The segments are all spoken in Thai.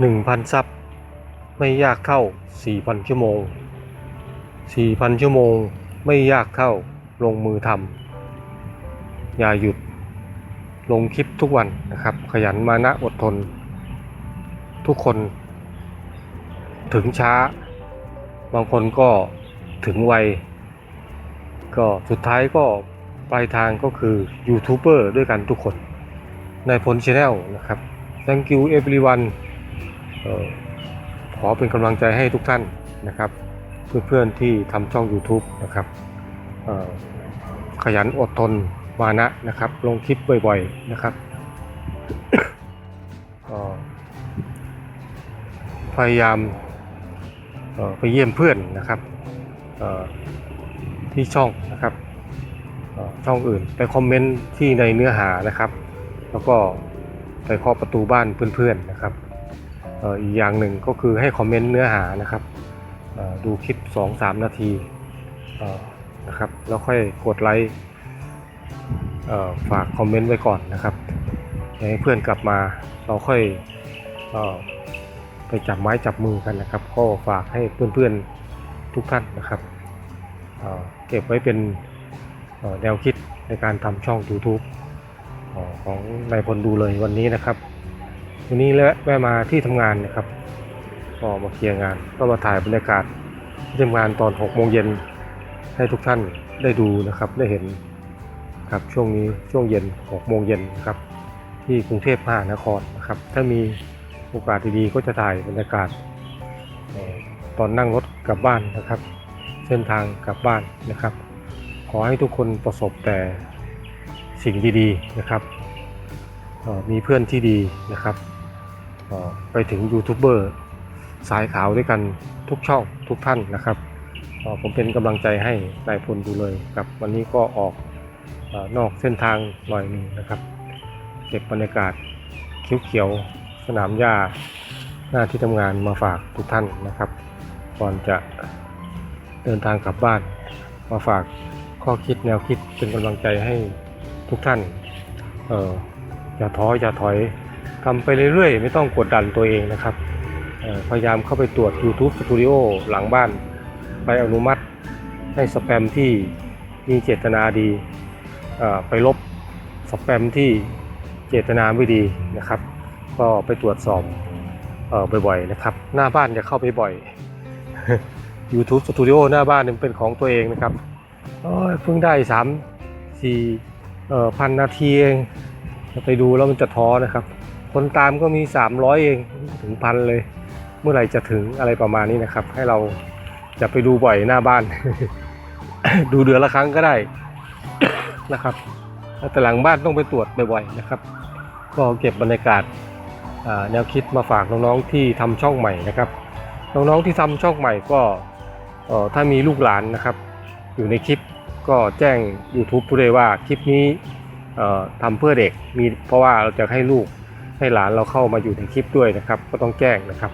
1,000 ซับ ไม่ยากเท่า 4,000 ชั่วโมง 4,000 ชั่วโมง ไม่ยากเท่า ลงมือทำอย่าหยุด ลงคลิปทุกวันนะครับ ขยันมานะอดทน ทุกคน ถึงช้า บางคนก็ถึงไว ก็สุดท้ายก็ปลายทางก็คือยูทูบเบอร์ด้วยกันทุกคน ในพลชแนลนะครับ thank you everyone ขอเป็นกำลังใจให้ทุกท่านนะครับ เพื่อนๆที่ทำช่อง YouTube นะครับออขยันอดทนมานะนะครับ ลงคลิปบ่อยๆนะครับออพยายามออไปเยี่ยมเพื่อนนะครับออที่ช่องนะครับออช่องอื่นไปคอมเมนต์ที่ในเนื้อหานะครับ แล้วก็ไปเคาะประตูบ้านเพื่อนๆนะครับ อีกอย่างหนึ่งก็คือให้คอมเมนต์เนื้อหานะครับดูคลิป 2-3 นาทีนะครับแล้วค่อยกดไลค์ฝากคอมเมนต์ไว้ก่อนนะครับให้เพื่อนกลับมาเราค่อยไปจับไม้จับมือกันนะครับก็ฝากให้เพื่อนๆทุกท่านนะครับเเก็บไว้เป็นแนวคิดในการทำช่อง YouTube ของของนายพลดูเลยวันนี้นะครับ วันนี้แวะมาที่ทำงานนะครับก็มาเคลียร์งาน ก็มาถ่ายบรรยากาศที่ทำงานตอน6โมงเย็นให้ทุกท่านได้ดูนะครับได้เห็นครับช่วงนี้ช่วงเย็น6โมงเย็นนะครับที่กรุงเทพมหานครนะครับ ถ้ามีโอกาสดีๆก็จะถ่ายบรรยากาศตอนนั่งรถกลับบ้านนะครับ เส้นทางกลับบ้านนะครับ ขอให้ทุกคนประสบแต่สิ่งดีๆนะครับมีเพื่อนที่ดีนะครับ ไปถึงยูทูบเบอร์สายขาวด้วยกันทุกช่องทุกท่านนะครับออผมเป็นกำลังใจให้นายพลดูเลยครับ วันนี้ก็ออกออนอกเส้นทางหน่อยหนึ่งนะครับ เก็บบรรยากาศเขียวๆสนามหญ้าหน้าที่ทำงานมาฝากทุกท่านนะครับ ก่อนจะเดินทางกลับบ้าน มาฝากข้อคิดแนวคิดเป็นกำลังใจให้ทุกท่าน เอออย่าท้ออย่าถอย ทำไปเรื่อยๆ ไม่ต้องกดดันตัวเองนะครับ พยายามเข้าไปตรวจ YouTube Studio หลังบ้าน ไปอนุมัติให้สแปมที่มีเจตนาดี ไปลบสแปมที่เจตนาไม่ดีนะครับ ก็ไปตรวจสอบออบ่อยๆนะครับ หน้าบ้านจะเข้าไปบ่อย YouTube Studio หน้าบ้านเนี่ยเป็นของตัวเองนะครับเพิ่งได้สามสี่พันนาทีเองไปดูแล้วมันจะท้อนะครับ คนตามก็มี 300 เองถึงพันเลย เมื่อไหร่จะถึงอะไรประมาณนี้นะครับ ให้เราจะไปดูบ่อยหน้าบ้าน ดูเดือนละครั้งก็ได้นะครับแต่หลังบ้านต้องไปตรวจบ่อยๆนะครับ ก็เก็บบรรยากาศแนวคิดมาฝากน้องๆที่ทำช่องใหม่นะครับ น้องๆที่ทำช่องใหม่ก็ถ้ามีลูกหลานนะครับ อยู่ในคลิปก็แจ้ง YouTube ผู้ใดว่าคลิปนี้ทำเพื่อเด็กมีเพราะว่าเราจะให้ลูก ให้หลานเราเข้ามาอยู่ในคลิปด้วยนะครับ ก็ต้องแจ้งนะครับ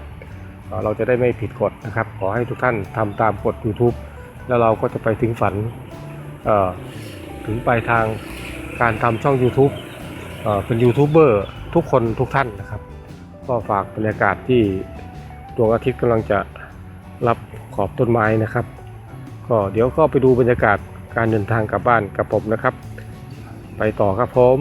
เราจะได้ไม่ผิดกฎนะครับ ขอให้ทุกท่านทำตามกฎ YouTube แล้วเราก็จะไปถึงฝันถึงปลายทางการทำช่อง YouTube เอเป็นยูทูบเบอร์ทุกคนทุกท่านนะครับ ก็ฝากบรรยากาศที่ดวงอาทิตย์กำลังจะรับขอบต้นไม้นะครับ ก็เดี๋ยวก็ไปดูบรรยากาศการเดินทางกลับบ้านกับผมนะครับ ไปต่อครับผม